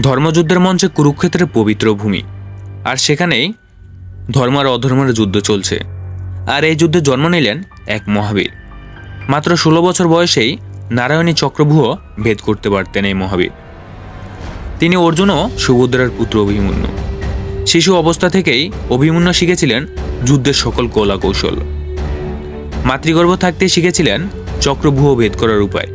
ধর্মযুদ্ধের মঞ্চে কুরুক্ষেত্রের পবিত্র ভূমি। আর সেখানেই ধর্ম আর অধর্মের যুদ্ধ চলছে। আর এই যুদ্ধে জন্ম নিলেন এক মহাবীর। মাত্র ষোলো বছর বয়সেই নারায়ণী চক্রভূহ ভেদ করতে পারতেন এই মহাবীর। তিনি অর্জুন ও সুভদ্রার পুত্র অভিমন্যু। শিশু অবস্থা থেকেই অভিমন্যু শিখেছিলেন যুদ্ধের সকল কলা কৌশল মাতৃগর্ভ থাকতে শিখেছিলেন চক্রভূহ ভেদ করার উপায়।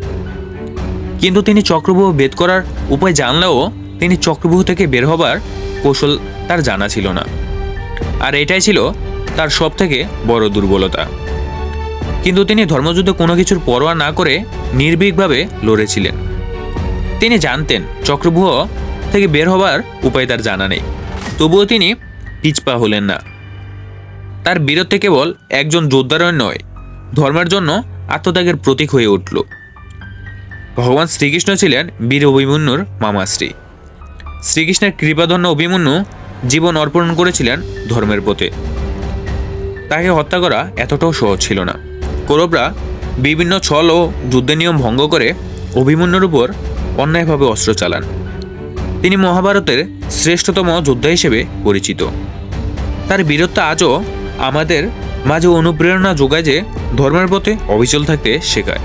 কিন্তু তিনি চক্রভূহ ভেদ করার উপায় জানলেও তিনি চক্রভূহ থেকে বের হবার কৌশল তার জানা ছিল না। আর এটাই ছিল তার সব থেকে বড় দুর্বলতা। কিন্তু তিনি ধর্মযুদ্ধে কোনো কিছুর পরোয়া না করে নির্ভীকভাবে লড়েছিলেন। তিনি জানতেন চক্রভূহ থেকে বের হবার উপায় তার জানা নেই। তবুও তিনি পিছপা হলেন না। তার বীরত্বে কেবল একজন যোদ্ধারই নয়, ধর্মের জন্য আত্মত্যাগের প্রতীক হয়ে উঠল। ভগবান শ্রীকৃষ্ণ ছিলেন বীর অভিমন্যুর মামাশ্রী। শ্রীকৃষ্ণের কৃপাধন্য অভিমন্যু জীবন অর্পণ করেছিলেন ধর্মের পথে। তাকে হত্যা করা এতটাও সহজ ছিল না। কৌরবরা বিভিন্ন ছল ও যুদ্ধের নিয়ম ভঙ্গ করে অভিমন্যুর উপর অন্যায়ভাবে অস্ত্র চালান। তিনি মহাভারতের শ্রেষ্ঠতম যোদ্ধা হিসেবে পরিচিত। তার বীরত্ব আজও আমাদের মাঝে অনুপ্রেরণা যোগায় যে ধর্মের পথে অবিচল থাকতে শেখায়।